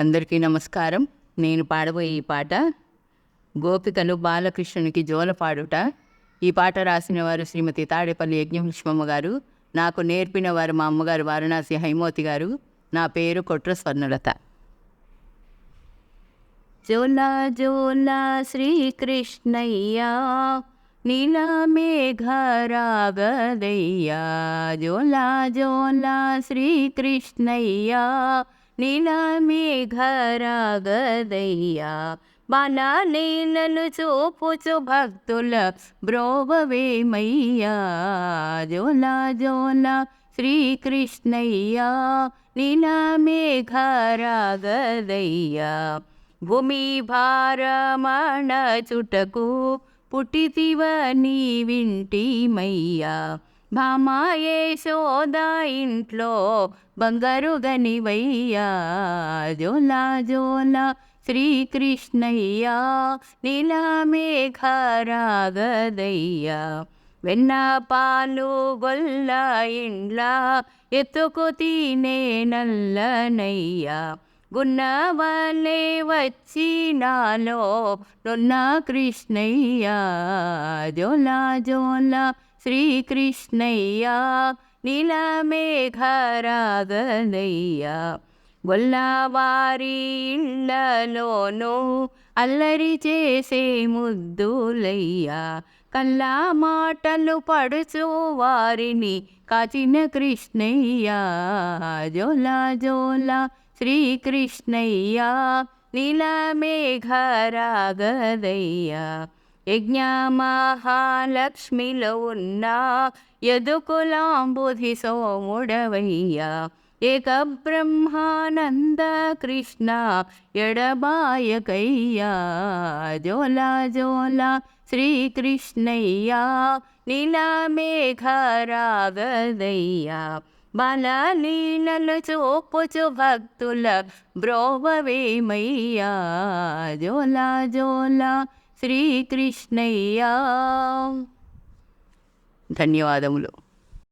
అందరికీ నమస్కారం. నేను పాడబోయే ఈ పాట గోపికలు బాలకృష్ణునికి జోల పాడుట ఈ పాట రాసిన వారు శ్రీమతి తాడేపల్లి యజ్ఞలక్ష్మమ్మ గారు నాకు నేర్పిన వారు మా అమ్మగారు వారణాసి హైమోతి గారు నా పేరు కొట్ర స్వర్ణలత. జోలా జోలా శ్రీకృష్ణయ్యా నీల మేఘరాగదయ్యా. జోలా జోలా శ్రీకృష్ణయ్యా నీల మేఘరాగదయ్యా బాలాలీలలు చూపుచు భక్తుల బ్రోవవేమయ్యా. జోలా జోలా శ్రీకృష్ణయ్యా నీల మేఘరాగదయ్యా భూమి భారమణ చుటకు పుట్టితివ నీ వింటిమయ్యా. భామాయే సోదా ఇంట్లో బంగారు గనివయ్యా. జోలా జోలా శ్రీకృష్ణయ్యా నీలమేఘరాగదయ్యా వెన్న పాలు గొల్ల ఇండ్ల ఎత్తుకు తినే నల్లనయ్యా. గున్నవలే వచ్చి నాలో నొన్న కృష్ణయ్యా జోలా జోలా శ్రీకృష్ణయ్యా నీల మేఘరాగదయ్యా. గొల్లవారి ఇళ్ళలోనూ అల్లరి చేసే ముద్దులయ్యా. కల్లా మాటలు పడుచు వారిని కాచిన కృష్ణయ్యా జోలా జోలా శ్రీకృష్ణయ్యా నీలమేఘరాగదయ్యా యజ్ఞమహాలక్ష్మిలో ఉన్నా యదుకులాంబుధి సోముడవయ్యా ఏక బ్రహ్మానంద కృష్ణ ఎడబాయకయ్యా జోలా జోలా శ్రీకృష్ణయ్యా నీలమేఘరాగదయ్యా మేఘరాగదయ్యా చూపుచు భక్తుల బ్రోవవేమయ్యా? జోలా జోలా శ్రీకృష్ణయ్యా. ధన్యవాదములు.